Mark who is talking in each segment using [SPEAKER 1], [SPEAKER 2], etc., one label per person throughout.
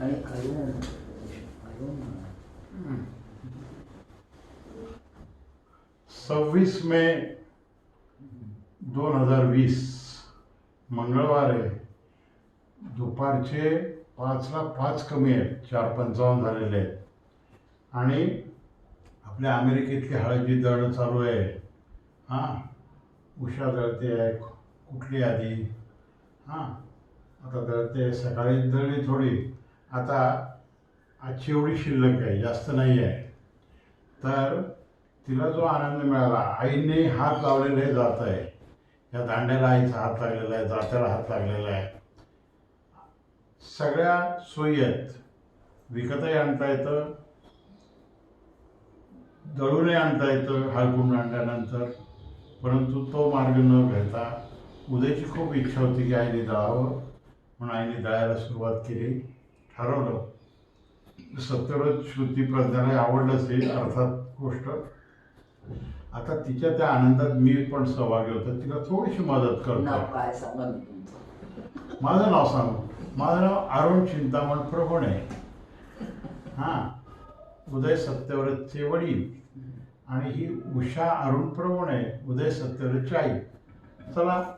[SPEAKER 1] आणि अरुण अरुण
[SPEAKER 2] सव्वीस मे दोन हजार वीस मंगळवार आहे दुपारचे पाचला पाच कमी आहेत चार पंचावन्न झालेले आहेत आणि आपल्या अमेरिकेतली हळदी दळण चालू आहे हां उषा दळते आहे कुठली आधी हां आता दळते सकाळी दळली थोडी आता आजची एवढी शिल्लक आहे जास्त नाही आहे तर तिला जो आनंद मिळाला आईने हात लावलेले जात आहे. या दांड्याला आईचा हात लागलेला आहे जात्याला हात लागलेला आहे. सगळ्या सोयी आहेत. विकतही आणता येतं दळूनही आणता येतं हळकून आणल्यानंतर. परंतु तो मार्ग न घेता उद्याची खूप इच्छा होती की आईने दळावं. म्हणून आईने दळायला सुरुवात केली. ठरवलं. सत्यव्रत श्रुती प्रज्ञाला आवडलंच हे अर्थात गोष्ट. आता तिच्या त्या आनंदात मी पण सहभागी होतो. तिला थोडीशी मदत करतो माझं नाव सांगू. माझं नाव अरुण चिंतामण प्रभुणे. हां. उदय सत्यव्रतचे वडील. आणि ही उषा अरुण प्रभुणे उदय सत्यव्रतची आई. चला.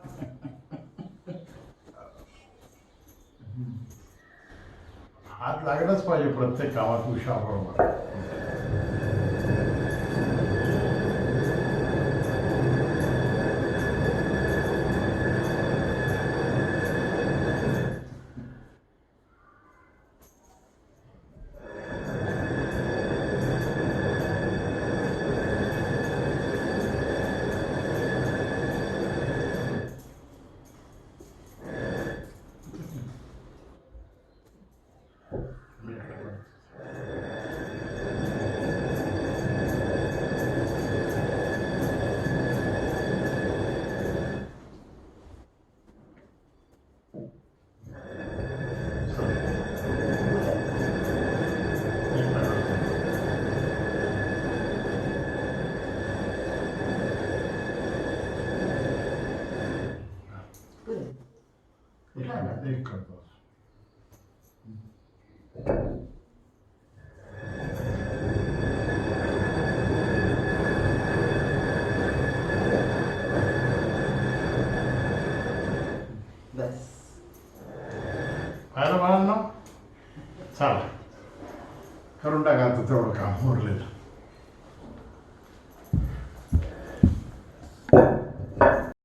[SPEAKER 2] हात लागलाच पाहिजे प्रत्येक कामात उषा बरोबर
[SPEAKER 1] पुढे.
[SPEAKER 2] एक एक करतो
[SPEAKER 1] बस
[SPEAKER 2] पाहिलं बाळांना चला करून टाका आता तेवढं काम उरलेलं